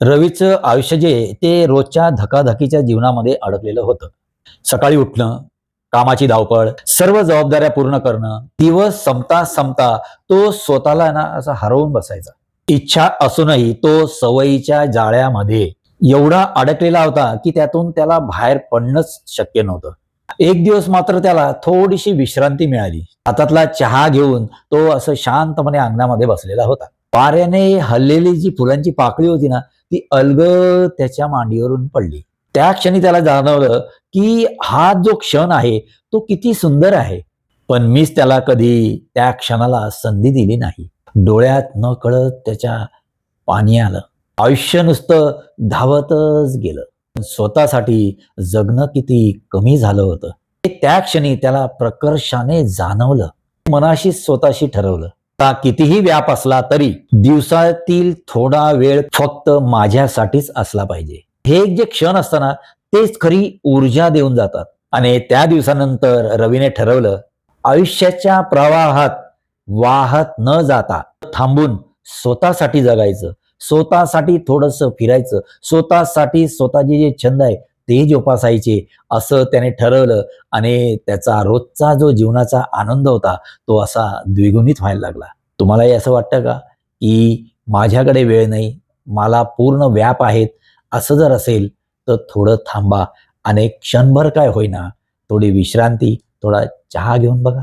रवीचं आयुष्य जे ते रोजच्या धकाधकीच्या जीवनामध्ये अडकलेलं होतं. सकाळी उठणं कामाची धावपळ सर्व जबाबदाऱ्या पूर्ण करणं दिवस संपता संपता तो स्वतःला ना असा हरवून बसायचा. इच्छा असूनही तो सवयीच्या जाळ्यामध्ये एवढा अडकलेला होता की त्यातून त्याला बाहेर पडणंच शक्य नव्हतं. एक दिवस मात्र त्याला थोडीशी विश्रांती मिळाली. हातातला चहा घेऊन तो असं शांतपणे अंगणामध्ये बसलेला होता. वाऱ्याने हल्लेली जी फुलांची पाकळी होती ना ती अलग त्याच्या मांडीवरून पडली. त्या क्षणी त्याला जाणवलं की हा जो क्षण आहे तो किती सुंदर आहे. पण मीच त्याला कधी त्या क्षणाला संधी दिली नाही. डोळ्यात न कळत त्याच्या पाणी आलं. आयुष्य नुसतं धावतच गेलं. स्वतःसाठी जगणं किती कमी झालं होतं. त्या क्षणी त्याला प्रकर्षाने जाणवलं. मनाशी स्वतःशी ठरवलं. कितीही व्याप असला तरी दिवसातील थोडा वेळ फक्त माझ्यासाठीच असला पाहिजे. हे एक जे क्षण असताना तेच खरी ऊर्जा देऊन जातात. आणि त्या दिवसानंतर रवीने ठरवलं आयुष्याच्या प्रवाहात वाहत न जाता थांबून स्वतःसाठी जगायचं. स्वतःसाठी थोडस फिरायचं. स्वतःसाठी स्वतःचे जे छंद आहे ते जोपासायचे असं त्याने ठरवलं आणि त्याचा रोजचा जो जीवनाचा आनंद होता तो असा द्विगुणित व्हायला लागला. तुम्हालाही असं वाटतं का की माझ्याकडे वेळ नाही मला पूर्ण व्याप आहेत असं जर असेल तर थोडं थांबा आणि क्षणभर काय होईना थोडी विश्रांती थोडा चहा घेऊन बघा.